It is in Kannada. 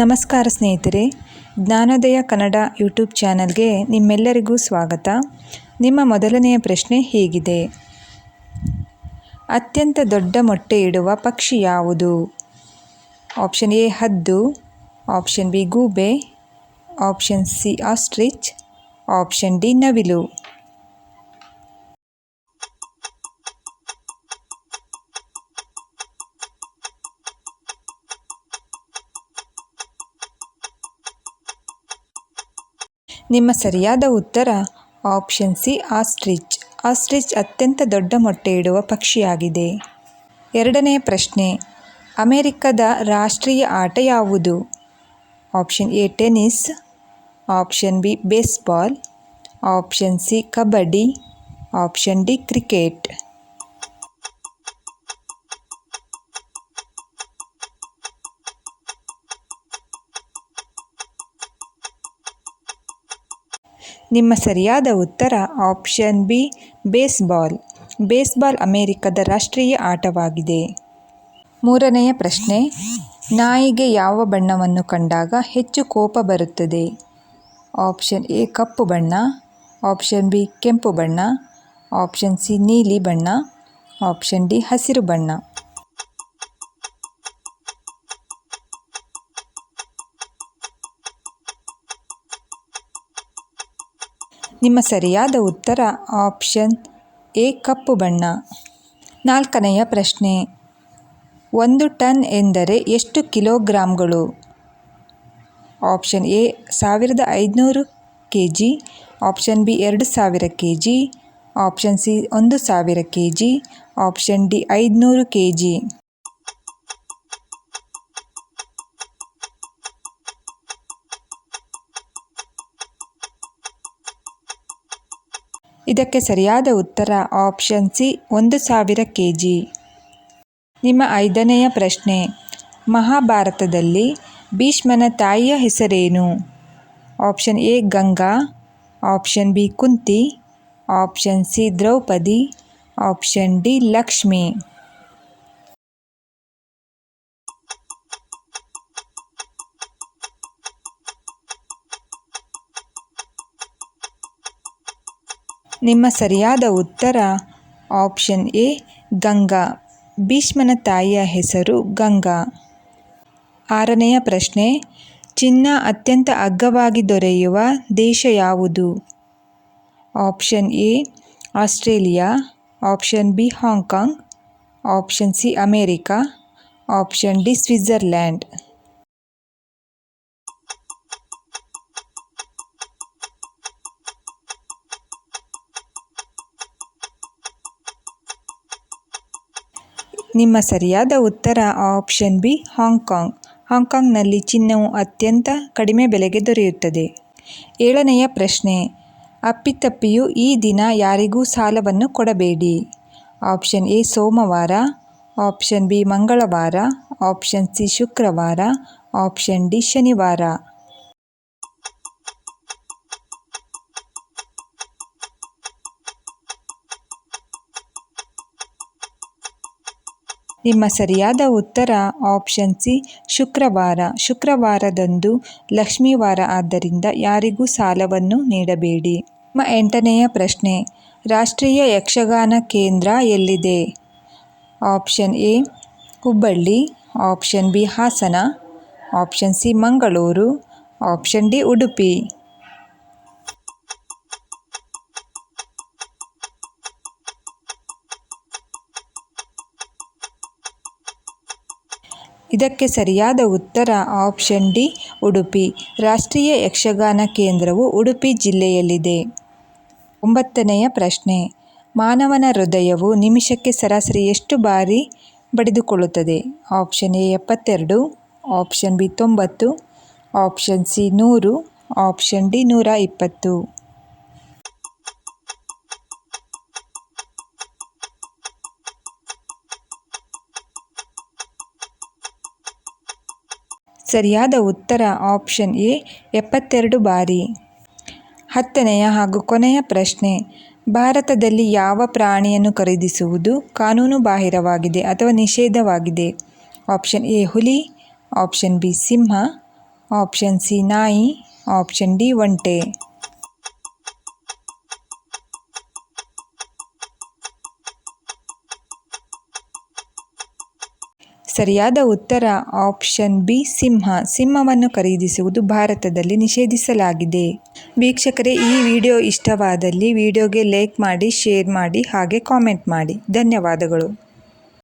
ನಮಸ್ಕಾರ ಸ್ನೇಹಿತರೆ, ಜ್ಞಾನೋದಯ ಕನ್ನಡ ಯೂಟ್ಯೂಬ್ ಚಾನಲ್ಗೆ ನಿಮ್ಮೆಲ್ಲರಿಗೂ ಸ್ವಾಗತ. ನಿಮ್ಮ ಮೊದಲನೆಯ ಪ್ರಶ್ನೆ ಹೀಗಿದೆ. ಅತ್ಯಂತ ದೊಡ್ಡ ಮೊಟ್ಟೆ ಇಡುವ ಪಕ್ಷಿ ಯಾವುದು? ಆಪ್ಷನ್ ಎ, ಹದ್ದು. ಆಪ್ಷನ್ ಬಿ, ಗೂಬೆ. Option C, ostrich. Option D, ನವಿಲು. ನಿಮ್ಮ ಸರಿಯಾದ ಉತ್ತರ ಆಪ್ಷನ್ ಸಿ ಆಸ್ಟ್ರಿಚ್. ಆಸ್ಟ್ರಿಚ್ ಅತ್ಯಂತ ದೊಡ್ಡ ಮೊಟ್ಟೆ ಇಡುವ ಪಕ್ಷಿಯಾಗಿದೆ. ಎರಡನೆಯ ಪ್ರಶ್ನೆ, ಅಮೆರಿಕದ ರಾಷ್ಟ್ರೀಯ ಆಟ ಯಾವುದು? Option A tennis, option B baseball, option C kabaddi, option D cricket. ನಿಮ್ಮ ಸರಿಯಾದ ಉತ್ತರ ಆಪ್ಷನ್ ಬಿ, ಬೇಸ್ಬಾಲ್. ಬೇಸ್ಬಾಲ್ ಅಮೆರಿಕದ ರಾಷ್ಟ್ರೀಯ ಆಟವಾಗಿದೆ. ಮೂರನೆಯ ಪ್ರಶ್ನೆ, ನಾಯಿಗೆ ಯಾವ ಬಣ್ಣವನ್ನು ಕಂಡಾಗ ಹೆಚ್ಚು ಕೋಪ ಬರುತ್ತದೆ? ಆಪ್ಷನ್ ಎ, ಕಪ್ಪು ಬಣ್ಣ. ಆಪ್ಷನ್ ಬಿ, ಕೆಂಪು ಬಣ್ಣ. ಆಪ್ಷನ್ ಸಿ, ನೀಲಿ ಬಣ್ಣ. ಆಪ್ಷನ್ ಡಿ, ಹಸಿರು ಬಣ್ಣ. ನಿಮ್ಮ ಸರಿಯಾದ ಉತ್ತರ ಆಪ್ಷನ್ ಎ, ಕಪ್ಪು ಬಣ್ಣ. ನಾಲ್ಕನೆಯ ಪ್ರಶ್ನೆ, ಒಂದು ಟನ್ ಎಂದರೆ ಎಷ್ಟು ಕಿಲೋಗ್ರಾಮ್ಗಳು ಆಪ್ಷನ್ ಎ, ಸಾವಿರದ ಐದುನೂರು ಕೆ ಜಿ ಆಪ್ಷನ್ ಬಿ, ಎರಡು ಸಾವಿರ ಕೆ ಜಿ ಆಪ್ಷನ್ ಸಿ, ಒಂದು ಸಾವಿರ ಕೆ ಜಿ ಆಪ್ಷನ್ ಡಿ, ಐದುನೂರು ಕೆ ಜಿ ಇದಕ್ಕೆ ಸರಿಯಾದ ಉತ್ತರ ಆಪ್ಷನ್ ಸಿ ಒಂದು ಸಾವಿರ ಕೆ ಜಿ ನಿಮ್ಮ ಐದನೆಯ ಪ್ರಶ್ನೆ, ಮಹಾಭಾರತದಲ್ಲಿ ಭೀಷ್ಮನ ತಾಯಿಯ ಹೆಸರೇನು? Option A Ganga. Option B Kunti. Option C Draupadi. Option D Lakshmi. ನಿಮ್ಮ ಸರಿಯಾದ ಉತ್ತರ ಆಪ್ಷನ್ ಎ, ಗಂಗಾ. ಭೀಷ್ಮನ ತಾಯಿಯ ಹೆಸರು ಗಂಗಾ. ಆರನೆಯ ಪ್ರಶ್ನೆ, ಚಿನ್ನ ಅತ್ಯಂತ ಅಗ್ಗವಾಗಿ ದೊರೆಯುವ ದೇಶ ಯಾವುದು? Option A, Australia. Option B, Hong Kong. Option C, America. Option D, Switzerland. ನಿಮ್ಮ ಸರಿಯಾದ ಉತ್ತರ ಆಪ್ಷನ್ ಬಿ ಹಾಂಗ್ಕಾಂಗ್ ಹಾಂಗ್ಕಾಂಗ್ನಲ್ಲಿ ಚಿನ್ನವು ಅತ್ಯಂತ ಕಡಿಮೆ ಬೆಲೆಗೆ ದೊರೆಯುತ್ತದೆ. ಏಳನೆಯ ಪ್ರಶ್ನೆ, ಅಪ್ಪಿತಪ್ಪಿಯು ಈ ದಿನ ಯಾರಿಗೂ ಸಾಲವನ್ನು ಕೊಡಬೇಡಿ? ಆಪ್ಷನ್ ಎ, ಸೋಮವಾರ. ಆಪ್ಷನ್ ಬಿ, ಮಂಗಳವಾರ. ಆಪ್ಷನ್ ಸಿ, ಶುಕ್ರವಾರ. ಆಪ್ಷನ್ ಡಿ, ಶನಿವಾರ. ನಿಮ್ಮ ಸರಿಯಾದ ಉತ್ತರ ಆಪ್ಷನ್ ಸಿ ಶುಕ್ರವಾರ. ಶುಕ್ರವಾರದಂದು ಲಕ್ಷ್ಮೀವಾರ ಆದ್ದರಿಂದ ಯಾರಿಗೂ ಸಾಲವನ್ನು ನೀಡಬೇಡಿ. ನಿಮ್ಮ ಎಂಟನೆಯ ಪ್ರಶ್ನೆ, ರಾಷ್ಟ್ರೀಯ ಯಕ್ಷಗಾನ ಕೇಂದ್ರ ಎಲ್ಲಿದೆ? Option A, Hubballi option B Hassan option C Mangaluru option D Udupi. ಇದಕ್ಕೆ ಸರಿಯಾದ ಉತ್ತರ ಆಪ್ಷನ್ ಡಿ, ಉಡುಪಿ. ರಾಷ್ಟ್ರೀಯ ಯಕ್ಷಗಾನ ಕೇಂದ್ರವು ಉಡುಪಿ ಜಿಲ್ಲೆಯಲ್ಲಿದೆ. ಒಂಬತ್ತನೆಯ ಪ್ರಶ್ನೆ. ಮಾನವನ ಹೃದಯವು ನಿಮಿಷಕ್ಕೆ ಸರಾಸರಿ ಎಷ್ಟು ಬಾರಿ ಬಡಿದುಕೊಳ್ಳುತ್ತದೆ? ಆಪ್ಷನ್ ಎ, ಎಪ್ಪತ್ತೆರಡು. ಆಪ್ಷನ್ ಬಿ, ತೊಂಬತ್ತು. ಆಪ್ಷನ್ ಸಿ, ನೂರು. ಆಪ್ಷನ್ ಡಿ, ನೂರ ಇಪ್ಪತ್ತು. ಸರಿಯಾದ ಉತ್ತರ ಆಪ್ಷನ್ ಎ, ಎಪ್ಪತ್ತೆರಡು ಬಾರಿ. ಹತ್ತನೆಯ ಹಾಗೂ ಕೊನೆಯ ಪ್ರಶ್ನೆ, ಭಾರತದಲ್ಲಿ ಯಾವ ಪ್ರಾಣಿಯನ್ನು ಖರೀದಿಸುವುದು ಕಾನೂನು ಬಾಹಿರವಾಗಿದೆ ಅಥವಾ ನಿಷೇಧವಾಗಿದೆ? ಆಪ್ಷನ್ ಎ, ಹುಲಿ, ಆಪ್ಷನ್ ಬಿ, ಸಿಂಹ, ಆಪ್ಷನ್ ಸಿ, ನಾಯಿ, ಆಪ್ಷನ್ ಡಿ, ಒಂಟೆ. ಸರಿಯಾದ ಉತ್ತರ ಆಪ್ಷನ್ ಬಿ, ಸಿಂಹ. ಸಿಂಹವನ್ನು ಖರೀದಿಸುವುದು ಭಾರತದಲ್ಲಿ ನಿಷೇಧಿಸಲಾಗಿದೆ. ವೀಕ್ಷಕರೇ, ಈ ವಿಡಿಯೋ ಇಷ್ಟವಾದಲ್ಲಿ ವಿಡಿಯೋಗೆ ಲೈಕ್ ಮಾಡಿ, ಶೇರ್ ಮಾಡಿ, ಹಾಗೆ ಕಾಮೆಂಟ್ ಮಾಡಿ. ಧನ್ಯವಾದಗಳು.